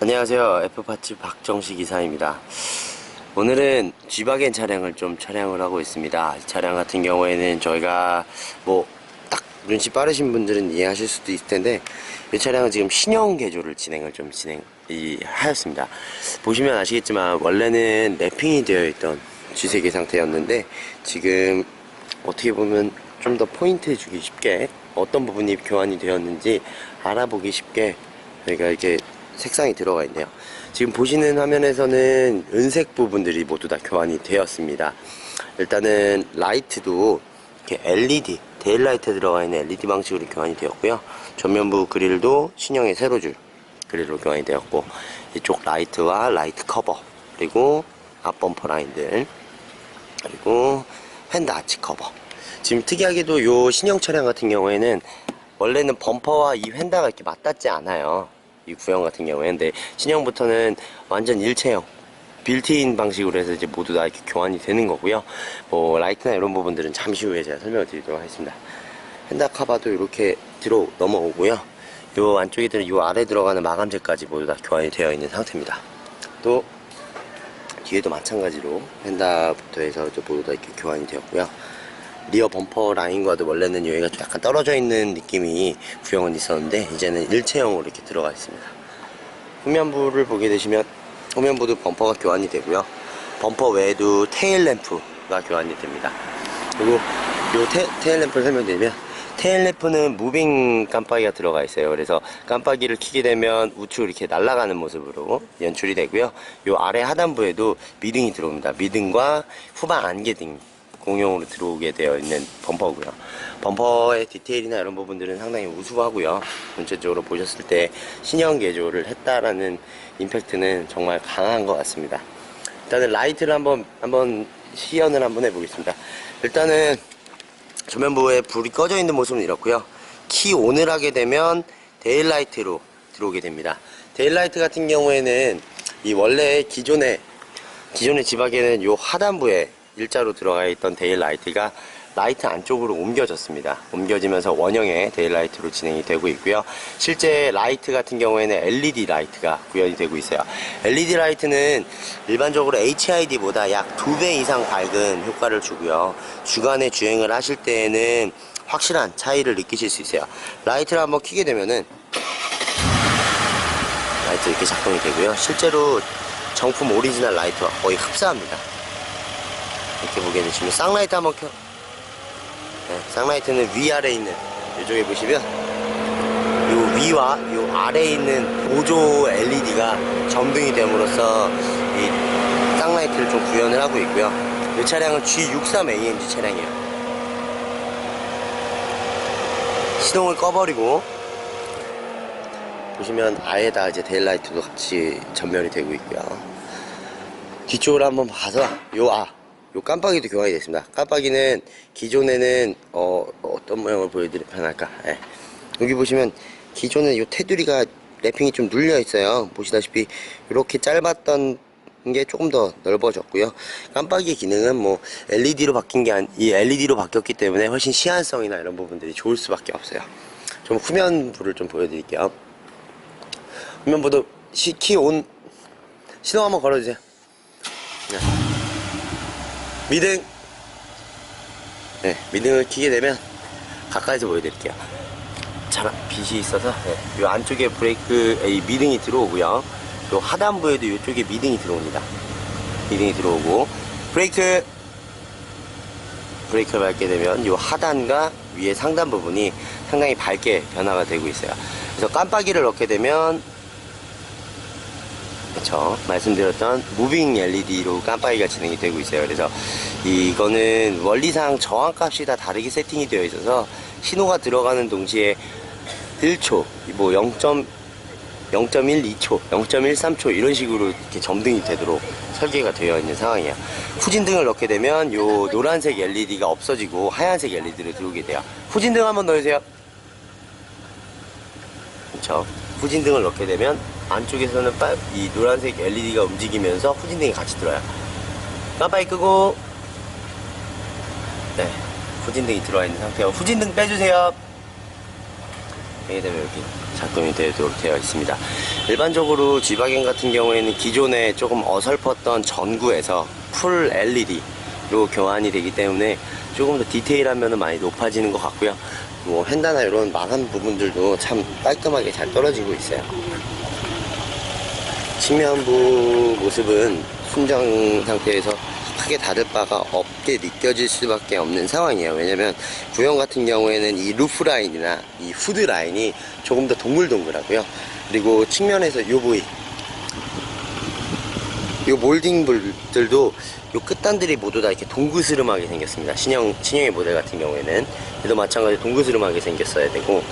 안녕하세요. F파츠 박정식 이사입니다. 오늘은 G바겐 차량을 좀 촬영을 하고 있습니다. 이 차량 같은 경우에는 저희가 뭐 딱 눈치 빠르신 분들은 이해하실 수도 있을 텐데 이 차량은 지금 신형 개조를 진행을 좀 진행 이 하였습니다. 보시면 아시겠지만 원래는 랩핑이 되어 있던 G세기 상태였는데 지금 어떻게 보면 좀 더 포인트 주기 쉽게 어떤 부분이 교환이 되었는지 알아보기 쉽게 저희가 이렇게 색상이 들어가 있네요. 지금 보시는 화면에서는 은색 부분들이 모두 다 교환이 되었습니다. 일단은 라이트도 이렇게 LED, 데일라이트에 들어가 있는 LED 방식으로 교환이 되었고요. 전면부 그릴도 신형의 세로줄 그릴로 교환이 되었고 이쪽 라이트와 라이트 커버 그리고 앞범퍼 라인들 그리고 펜더 아치 커버 지금 특이하게도 요 신형 차량 같은 경우에는 원래는 범퍼와 이 휀다가 이렇게 맞닿지 않아요 이 구형 같은 경우에는 근데 신형부터는 완전 일체형 빌트인 방식으로 해서 이제 모두 다 이렇게 교환이 되는 거고요. 뭐 라이트나 이런 부분들은 잠시 후에 제가 설명을 드리도록 하겠습니다. 펜더 카바도 이렇게 들어 넘어오고요. 요 안쪽에 들은 요 아래 들어가는 마감재까지 모두 다 교환이 되어 있는 상태입니다. 또 뒤에도 마찬가지로 펜다부터 해서 모두 다 이렇게 교환이 되었고요. 리어 범퍼 라인과도 원래는 여기가 좀 약간 떨어져 있는 느낌이 구형은 있었는데 이제는 일체형으로 이렇게 들어가 있습니다. 후면부를 보게 되시면 후면부도 범퍼가 교환이 되고요. 범퍼 외에도 테일 램프가 교환이 됩니다. 그리고 요 테, 테일 램프를 설명드리면 테일 램프는 무빙 깜빡이가 들어가 있어요. 그래서 깜빡이를 켜게 되면 우측으로 이렇게 날아가는 모습으로 연출이 되고요. 요 아래 하단부에도 미등이 들어옵니다. 미등과 후방 안개등 공용으로 들어오게 되어 있는 범퍼고요. 범퍼의 디테일이나 이런 부분들은 상당히 우수하고요. 전체적으로 보셨을 때 신형 개조를 했다라는 임팩트는 정말 강한 것 같습니다. 일단은 라이트를 한번 한번 시연을 한번 해보겠습니다. 일단은 조면부에 불이 꺼져 있는 모습은 이렇고요. 키 온을 하게 되면 데일라이트로 들어오게 됩니다. 데일라이트 같은 경우에는 이 원래 기존의 기존의 지박에는 요 하단부에 일자로 들어가 있던 데일라이트가 라이트 안쪽으로 옮겨졌습니다. 옮겨지면서 원형의 데일라이트로 진행이 되고 있고요. 실제 라이트 같은 경우에는 LED 라이트가 구현이 되고 있어요. LED 라이트는 일반적으로 HID보다 약두배 이상 밝은 효과를 주고요. 주간에 주행을 하실 때에는 확실한 차이를 느끼실 수 있어요. 라이트를 한번 켜게 되면은 라이트 이렇게 작동이 되고요. 실제로 정품 오리지널 라이트와 거의 흡사합니다. 이렇게 보게 되시면 쌍라이트 한번 켜. 네, 쌍라이트는 위아래 있는 이쪽에 보시면 요 위와 요 아래에 있는 보조 LED가 점등이 됨으로써 이 쌍라이트를 좀 구현을 하고 있고요. 이 차량은 G63AMG 차량이에요. 시동을 꺼버리고 보시면 아예 다 이제 데일라이트도 같이 전면이 되고 있고요. 뒤쪽으로 한번 봐서 요 아, 요 깜빡이도 교환이 됐습니다. 깜빡이는 기존에는 어, 어떤 모양을 보여드리면 편할까? 예. 여기 보시면 기존에 요 테두리가 랩핑이 좀 눌려 있어요. 보시다시피 이렇게 짧았던 게 조금 더 넓어졌고요. 깜빡이 기능은 뭐 LED로 바뀐 게 아니, 이 LED로 바뀌었기 때문에 훨씬 시한성이나 이런 부분들이 좋을 수밖에 없어요. 좀 후면부를 좀 보여드릴게요. 후면부도 시, 키 온, 시동 한번 걸어주세요. 네. 미등. 네, 미등을 키게 되면 가까이서 보여드릴게요. 잘, 빛이 있어서, 네, 이 안쪽에 브레이크, 이 미등이 들어오고요. 요 하단부에도 이쪽에 미등이 들어옵니다. 미등이 들어오고, 브레이크, 브레이크를 밟게 되면 이 하단과 위에 상단 부분이 상당히 밝게 변화가 되고 있어요. 그래서 깜빡이를 넣게 되면 그쵸 말씀드렸던 무빙 LED로 깜빡이가 진행이 되고 있어요 그래서 이거는 원리상 저항값이 다 다르게 세팅이 되어 있어서 신호가 들어가는 동시에 1초 뭐 0. 0.12초, 0.13초 이런 식으로 이렇게 점등이 되도록 설계가 되어 있는 상황이에요. 후진등을 넣게 되면 요 노란색 LED가 없어지고 하얀색 LED로 들어오게 돼요. 후진등 한번 넣으세요. 그렇죠. 후진등을 넣게 되면 안쪽에서는 빨, 이 노란색 LED가 움직이면서 후진등이 같이 들어요. 깜빡이 끄고 네 후진등이 들어와 있는 상태고 후진등 빼주세요. 이게 되면 여기 작동이 되도록 되어 있습니다. 일반적으로 G바겐 같은 경우에는 기존에 조금 어설펐던 전구에서 풀 LED로 교환이 되기 때문에 조금 더 디테일한 면은 많이 높아지는 것 같고요. 뭐 휀다나 이런 마감 부분들도 참 깔끔하게 잘 떨어지고 있어요. 측면부 모습은 순정 상태에서 크게 다를 바가 없게 느껴질 수밖에 없는 상황이에요. 왜냐면 구형 같은 경우에는 이 루프 라인이나 이 후드 라인이 조금 더 동글동글하고요. 그리고 측면에서 요 부위 요 몰딩들도 요 끝단들이 모두 다 이렇게 동그스름하게 생겼습니다. 신형, 신형의 모델 같은 경우에는. 얘도 마찬가지로 동그스름하게 생겼어야 되고,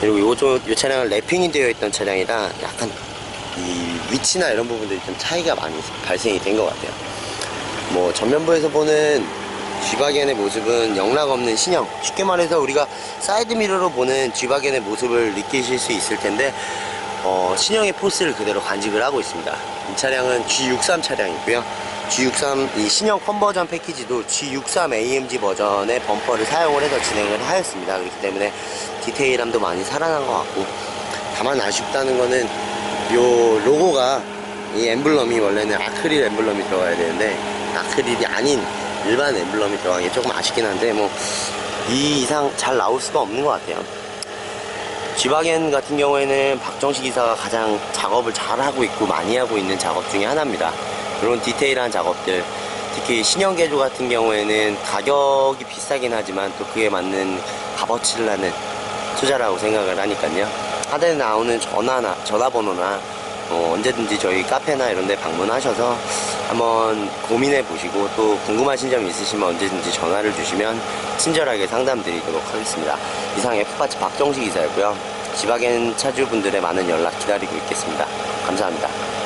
그리고 요, 좀, 요 차량은 랩핑이 되어 있던 차량이라 약간 이 위치나 이런 부분들이 좀 차이가 많이 발생이 된 것 같아요. 뭐 전면부에서 보는 G바겐의 모습은 영락 없는 신형. 쉽게 말해서 우리가 사이드 미러로 보는 G바겐의 모습을 느끼실 수 있을 텐데, 어, 신형의 포스를 그대로 간직을 하고 있습니다. 이 차량은 G63 차량이고요. G63 이 신형 컨버전 패키지도 G63 AMG 버전의 범퍼를 사용을 해서 진행을 하였습니다. 그렇기 때문에 디테일함도 많이 살아난 것 같고 다만 아쉽다는 거는 요 로고가 이 엠블럼이 원래는 아크릴 엠블럼이 들어가야 되는데 아크릴이 아닌 일반 엠블럼이 들어간 게 조금 아쉽긴 한데 뭐 이 이상 잘 나올 수가 없는 것 같아요. G바겐 같은 경우에는 박정식 기사가 가장 작업을 잘 하고 있고 많이 하고 있는 작업 중에 하나입니다. 그런 디테일한 작업들, 특히 신형 개조 같은 경우에는 가격이 비싸긴 하지만 또 그에 맞는 값어치를 하는 투자라고 생각을 하니까요. 하단에 나오는 전화나 전화번호나 어, 언제든지 저희 카페나 이런 데 방문하셔서 한번 고민해 보시고 또 궁금하신 점 있으시면 언제든지 전화를 주시면 친절하게 상담 드리도록 하겠습니다. 이상 F파츠 박정식 이사였고요. 지바겐 차주분들의 많은 연락 기다리고 있겠습니다. 감사합니다.